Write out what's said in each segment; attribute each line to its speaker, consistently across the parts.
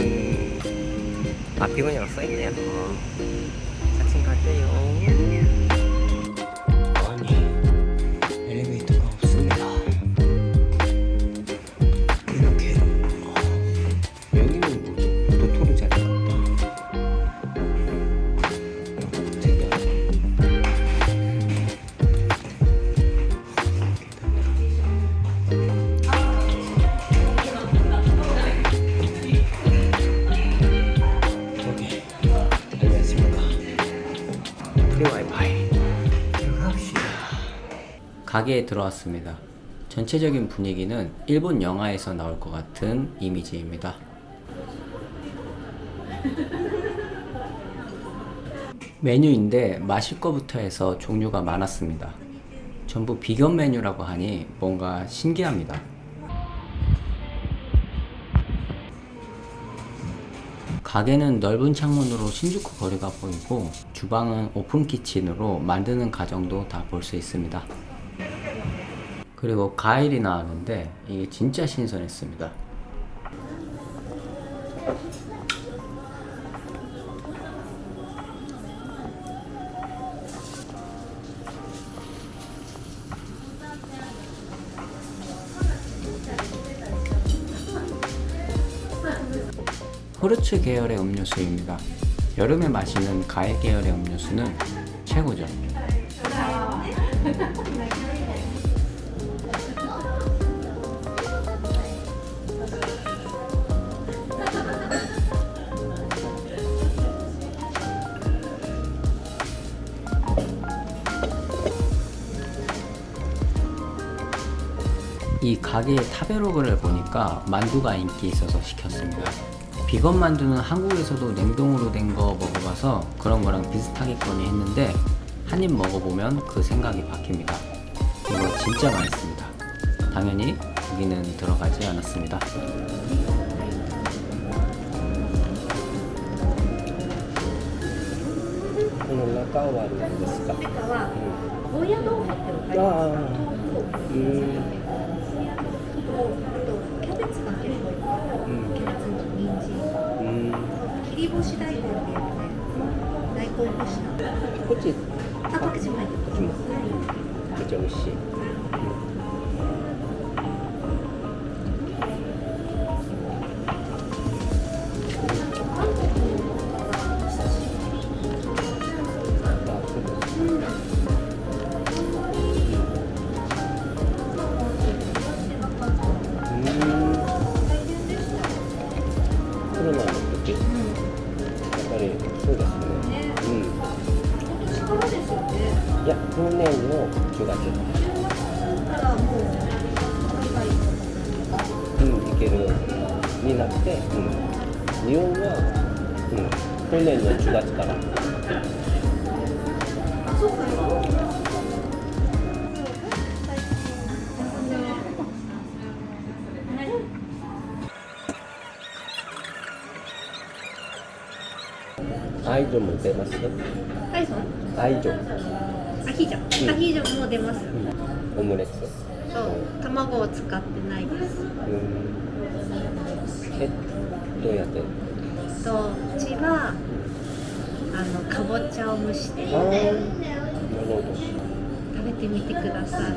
Speaker 1: 일단 아 비건이라고 써있네요 어. 자칭 갈게요 가게에 들어왔습니다. 전체적인 분위기는 일본 영화에서 나올 것 같은 이미지입니다. 메뉴인데 마실 거부터 해서 종류가 많았습니다. 전부 비건 메뉴라고 하니 뭔가 신기합니다. 가게는 넓은 창문으로 신주쿠 거리가 보이고 주방은 오픈 키친으로 만드는 과정도 다 볼 수 있습니다. 그리고 과일이 나왔는데 이게 진짜 신선했습니다. 호르츠 계열의 음료수입니다. 여름에 마시는 과일 계열의 음료수는 최고죠. 이 가게의 타베로그를 보니까 만두가 인기 있어서 시켰습니다. 비건 만두는 한국에서도 냉동으로 된 거 먹어봐서 그런 거랑 비슷하겠거니 했는데 한 입 먹어보면 그 생각이 바뀝니다. 이거 진짜 맛있습니다. 당연히 고기는 들어가지 않았습니다. こ
Speaker 2: とキャベツが結構いっぱい
Speaker 1: うん
Speaker 2: キャベツの人参
Speaker 1: うん
Speaker 2: 切り干し大根っていうのね大根干しな
Speaker 1: こっち
Speaker 2: あパクチーも入って
Speaker 1: こっちもめっちゃ美味しいいや、去年の10月。
Speaker 2: う
Speaker 1: ん、いける。になって、うん。日本は、うん、去年の10月から。
Speaker 2: アイ
Speaker 1: ドルも出ます
Speaker 2: よ。アイドル？いそう
Speaker 1: 愛情、
Speaker 2: アヒージョ。アヒージョも出ます。
Speaker 1: うん、オムレツ。
Speaker 2: そう。卵を使ってないです。
Speaker 1: うん。えどうやって
Speaker 2: とうちはあのかぼちゃを蒸して食べてみてください。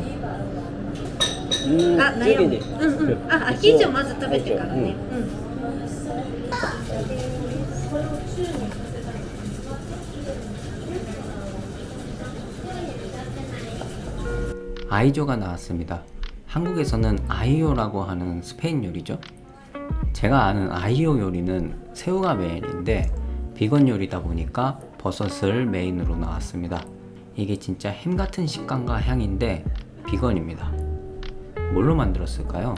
Speaker 1: うん。
Speaker 2: あ、悩む。うんうん。あ、アヒージョまず食べてからね。うん。
Speaker 1: 아이조가 나왔습니다. 한국에서는 아이오라고 하는 스페인 요리죠. 제가 아는 아이오 요리는 새우가 메인인데 비건 요리다 보니까 버섯을 메인으로 나왔습니다. 이게 진짜 햄 같은 식감과 향인데 비건입니다. 뭘로 만들었을까요?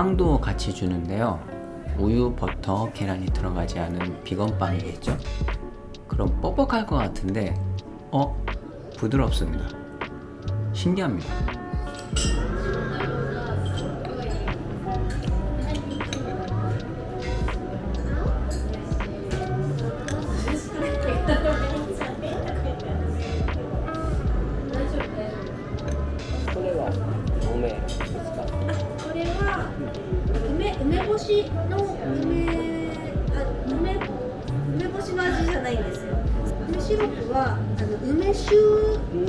Speaker 1: 빵도 같이 주는데요. 우유, 버터, 계란이 들어가지 않은 비건 빵이겠죠? 그럼 뻑뻑할 것 같은데 어? 부드럽습니다. 신기합니다.
Speaker 2: うん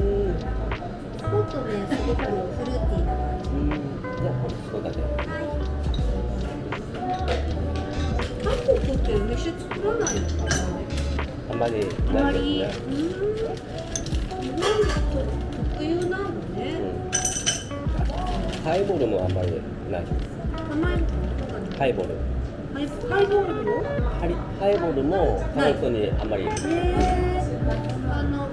Speaker 2: もっとねすごくフルーティーな感じ
Speaker 3: じゃあこれそうだね
Speaker 2: 韓国って梅酒作らないのかなあまり
Speaker 3: あまり、
Speaker 2: うん日本特有なのね、
Speaker 3: うん、ハイボールもあん
Speaker 2: まりないハ
Speaker 3: イボール
Speaker 2: ハイボール
Speaker 3: もハイボールも韓国にあんま
Speaker 2: り、えー、あの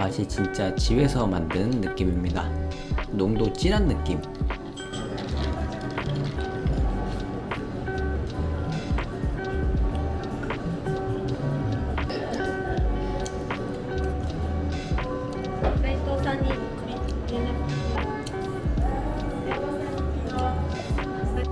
Speaker 1: 맛이 진짜 집에서 만든 느낌입니다. 농도 진한 느낌.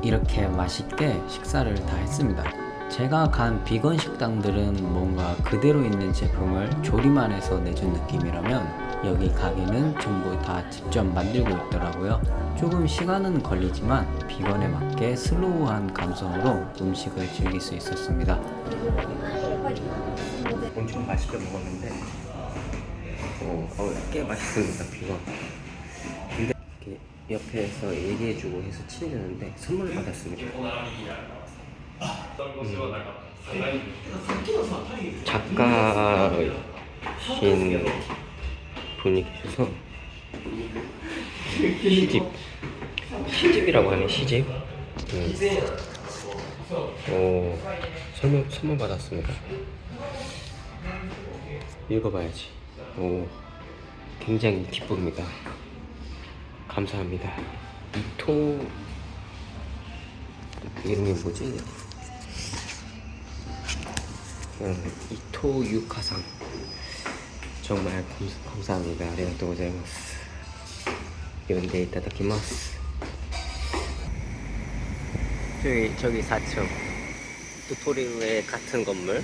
Speaker 1: 이렇게 맛있게 식사를 다 했습니다. 제가 간 비건 식당들은 뭔가 그대로 있는 제품을 조리만 해서 내준 느낌이라면 여기 가게는 전부 다 직접 만들고 있더라고요. 조금 시간은 걸리지만 비건에 맞게 슬로우한 감성으로 음식을 즐길 수 있었습니다.
Speaker 3: 엄청 맛있게 먹었는데 어, 어, 꽤 맛있습니다 비건 근데 이렇게 옆에서 얘기해주고 해서 친해졌는데 선물을 받았습니다 음. 작가신 분이 계셔서 시집 시집이라고 하네 시집 음. 오, 선물, 선물 받았습니다 읽어봐야지. 오, 굉장히 기쁩니다. 감사합니다. 이토 이름이 뭐지? 음, 이토 유카상 정말 감, 감사합니다. 아리가또 고자이마스. 연대 이타다키마스. 저기 저기 4층 도토리우의 같은 건물.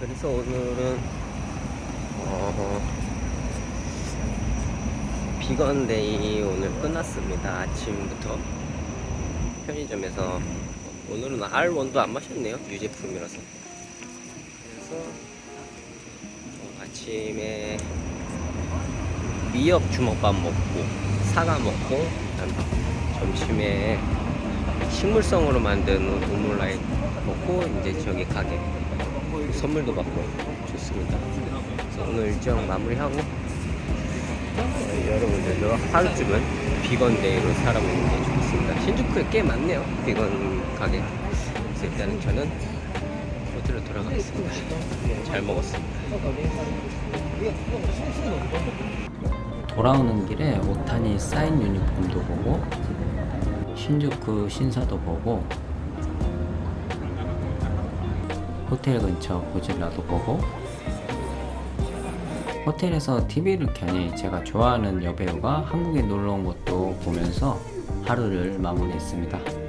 Speaker 3: 그래서 오늘은 어, 비건데이 오늘 끝났습니다. 아침부터 편의점에서 오늘은 R1도 안 마셨네요. 유제품이라서. 어, 아침에 미역 주먹밥 먹고 사과 먹고 점심에 식물성으로 만든 오믈라이 먹고 이제 저기 가게 선물도 받고 좋습니다. 그래서 오늘 일정 마무리하고 어, 여러분들도 하루쯤은 비건데이로 살아보는 게 좋겠습니다. 신주쿠에 꽤 많네요. 비건 가게. 그래서 일단은 저는 호텔로 돌아가겠습니다. 잘 먹었습니다.
Speaker 1: 돌아오는 길에 오타니 사인 유니폼도 보고 신주쿠 신사도 보고 호텔 근처 고질라도 보고 호텔에서 TV를 켜니 제가 좋아하는 여배우가 한국에 놀러 온 것도 보면서 하루를 마무리했습니다.